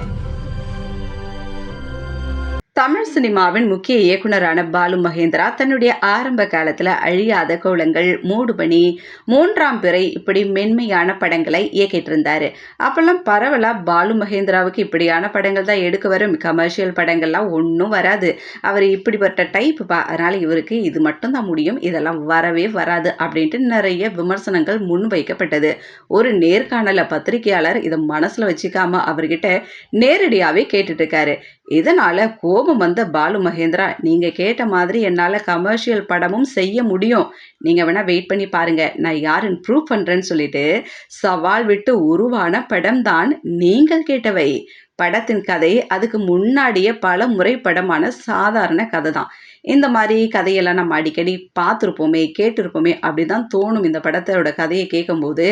Thank you. Tamil சினிமாவின் முக்கிய இயக்குனரான பாலு மகேந்திரா தன்னுடைய ஆரம்ப காலத்தில் அழியாத கோலங்கள் மூடுபணி மூன்றாம் பிறை இப்படி மென்மையான படங்களை இயக்கிட்டு இருந்தார் அப்போல்லாம் பரவலாக பாலு மகேந்திராவுக்கு இப்படியான படங்கள் தான் எடுக்க வரும். கமர்ஷியல் படங்கள்லாம் ஒன்றும் வராது. அவர் இப்படிப்பட்ட டைப் பா அதனால் இவருக்கு இது மட்டும்தான் முடியும். இதெல்லாம் வரவே வராது அப்படின்ட்டு நிறைய விமர்சனங்கள் முன்வைக்கப்பட்டது ஒரு நேர்காணல பத்திரிகையாளர் இதை மனசில் வச்சுக்காம அவர்கிட்ட நேரடியாகவே கேட்டுட்டு இருக்காரு. இதனால கோபம் வந்த பாலு மகேந்திரா நீங்க கேட்ட மாதிரி என்னால கமர்ஷியல் படமும் செய்ய முடியும். நீங்க வேணா வெயிட் பண்ணி பாருங்க. நான் யாருன்னு ப்ரூவ் பண்றேன்னு சொல்லிட்டு சவால் விட்டு உருவான படம் தான் நீங்கள் கேட்டவை. படத்தின் கதை அதுக்கு முன்னாடியே பல முறை படமான சாதாரண கதை தான் இந்த மாதிரி கதையெல்லாம் நம்ம அடிக்கடி பார்த்துருப்போமே கேட்டிருப்போமே அப்படி தான் தோணும் இந்த படத்தோட கதையை கேட்கும்போது.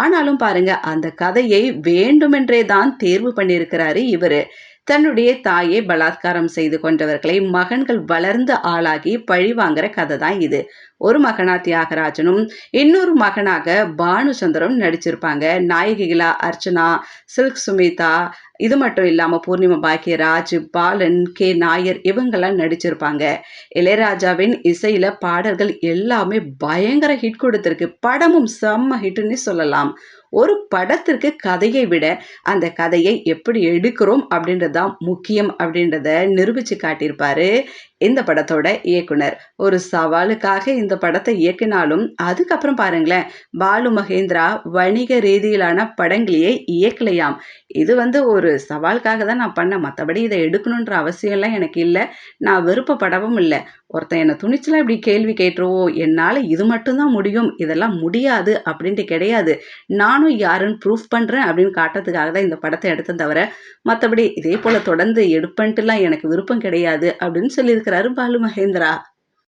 ஆனாலும் பாருங்க அந்த கதையை வேண்டுமென்றே தான் தேர்வு பண்ணியிருக்கிறாரு இவர். தன்னுடைய தாயை பலாத்காரம் செய்து கொண்டவர்களை மகன்கள் வளர்ந்து ஆளாகி பழி வாங்குற கதை தான் இது. ஒரு மகனா தியாகராஜனும் இன்னொரு மகனாக பானுச்சந்திரம் நடிச்சிருப்பாங்க. நாயகிகளா அர்ச்சனா சில்க் சுமிதா இது மட்டும் இல்லாமல் பூர்ணிமா பாக்கியராஜ் பாலன் கே. நாயர் இவங்கெல்லாம் நடிச்சிருப்பாங்க. இளையராஜாவின் இசையில் பாடல்கள் எல்லாமே பயங்கர ஹிட் கொடுத்துருக்கு. படமும் செம்ம ஹிட்னு சொல்லலாம். ஒரு படத்திற்கு கதையை விட அந்த கதையை எப்படி எடுக்கிறோம் அப்படின்றது தான் முக்கியம் அப்படின்றத நிரூபித்து காட்டியிருப்பாரு இந்த படத்தோட இயக்குனர். ஒரு சவாலுக்காக இந்த படத்தை இயக்கினாலும் அதுக்கப்புறம் பாருங்களேன் பாலு மகேந்திரா வணிக ரீதியிலான படங்களையே இயக்கலையாம். இது வந்து ஒரு சவாலுக்காக தான் நான் பண்ணேன் மற்றபடி இதை எடுக்கணுன்ற அவசியம்லாம் எனக்கு இல்லை. நான் விருப்பப்படவும் இல்லை. ஒருத்தன் என்னை துணிச்சலாக இப்படி கேள்வி கேட்டுருவோ என்னால் இது மட்டும்தான் முடியும் இதெல்லாம் முடியாது அப்படின்ட்டு கிடையாது. நான் நானும் யாருன்னு ப்ரூஃப் பண்ணுறேன் அப்படின்னு காட்டுறதுக்காக தான் இந்த படத்தை எடுத்தேன் தவிர மற்றபடி இதே போல் தொடர்ந்து எடுப்பேன்ட்டுலாம் எனக்கு விருப்பம் கிடையாது அப்படின்னு சொல்லியிருக்கிறாரு பாலு மகேந்திரா.